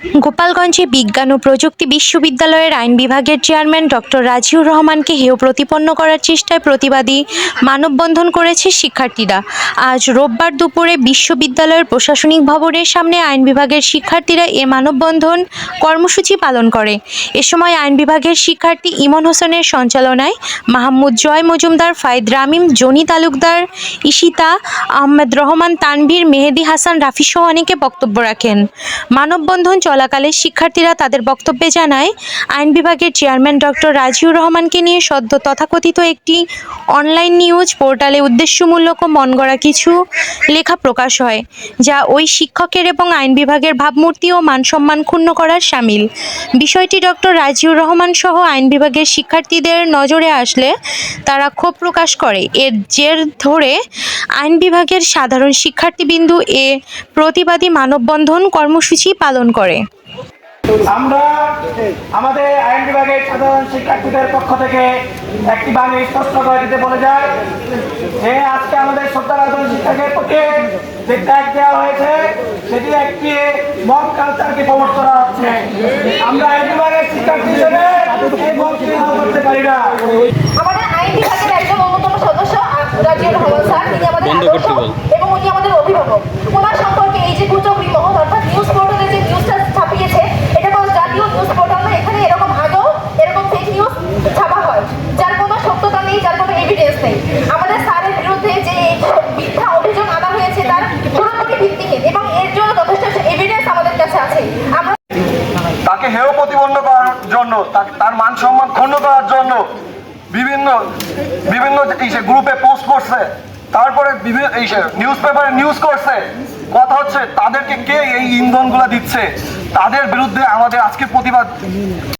গোপালগঞ্জে বিজ্ঞান ও প্রযুক্তি বিশ্ববিদ্যালয়ের আইন বিভাগের চেয়ারম্যান ডক্টর রাজিউর রহমানকে হেয় প্রতিপন্ন করার চেষ্টায় প্রতিবাদী মানববন্ধন করেছে শিক্ষার্থীরা। আজ রোববার দুপুরে বিশ্ববিদ্যালয়ের প্রশাসনিক ভবনের সামনে আইন বিভাগের শিক্ষার্থীরা এ মানববন্ধন কর্মসূচি পালন করে। এ সময় আইন বিভাগের শিক্ষার্থী ইমন হোসেনের সঞ্চালনায় মাহমুদ জয় মজুমদার ফাইদ রামিম, জনি তালুকদার ইশিতা আহমেদ রহমান, তানভীর, মেহেদি হাসান রাফিসহ অনেকে বক্তব্য রাখেন। মানববন্ধন চলাকালে শিক্ষার্থীরা তাদের বক্তব্যে জানায়, আইন বিভাগের চেয়ারম্যান ডক্টর রাজিউর রহমানকে নিয়ে সদ্য তথাকথিত একটি অনলাইন নিউজ পোর্টালে উদ্দেশ্যমূলক ও মনগড়া কিছু লেখা প্রকাশ হয়, যা ওই শিক্ষকের এবং আইন বিভাগের ভাবমূর্তি ও মানসম্মান ক্ষুণ্ণ করার সামিল। বিষয়টি ডক্টর রাজিউর রহমান সহ আইন বিভাগের শিক্ষার্থীদের নজরে আসলে তারা ক্ষোভ প্রকাশ করে। এর জের ধরে আইন বিভাগের সাধারণ শিক্ষার্থীবিন্দু এ প্রতিবাদী মানববন্ধন কর্মসূচি পালন করে। আমরা আমাদের আইন বিভাগের সাধারণ শিক্ষার্থীদের পক্ষ থেকে একটি বাণী স্পষ্ট করে দিতে বলে যায় যে আজকে আমাদের শ্রদ্ধারাধন শিক্ষকের পক্ষে যে ট্যাগ দেওয়া হয়েছে সেটি একটি মব কালচারকে প্রমোট করা হচ্ছে। আমরা আইন বিভাগের শিক্ষার্থী হিসেবে এই মবকে করতে পারি না। আমাদের আইন বিভাগের রাজিউর রহমান স্যার তিনি আমাদের আদর্শ এবং উনি আমাদের অভিভাবক। ওনার সম্পর্কে এই যে গুজব মহল অর্থাৎ নিউজ পোর্টালে যে নিউজটা ছাপিয়েছে এটা কোনো জাতীয় নিউজ পোর্টাল না এখানে এরকম আগেও এরকম ফেক নিউজ ছাপা হয় যার কোনো সত্যতা নেই যার কোনো এভিডেন্স নেই। আমাদের স্যারের বিরুদ্ধে যে মিথ্যা অভিযোগ আনা হয়েছে তার পুরোপুরি ভিত্তিহীন এবং এর জন্য যথেষ্ট এভিডেন্স আমাদের কাছে আছে। আমরা তাকে হেয় প্রতিপন্ন করার জন্য তাকে- তার মান সম্মান ক্ষুণ্ণ করার জন্য বিভিন্ন বিভিন্ন গ্রুপে পোস্ট করছে, তারপরে বিভিন্ন নিউজ পেপারে নিউজ করছে। কথা হচ্ছে, তাদেরকে কে এই ইন্ধনগুলো দিচ্ছে? তাদের বিরুদ্ধে আমাদের আজকে প্রতিবাদ।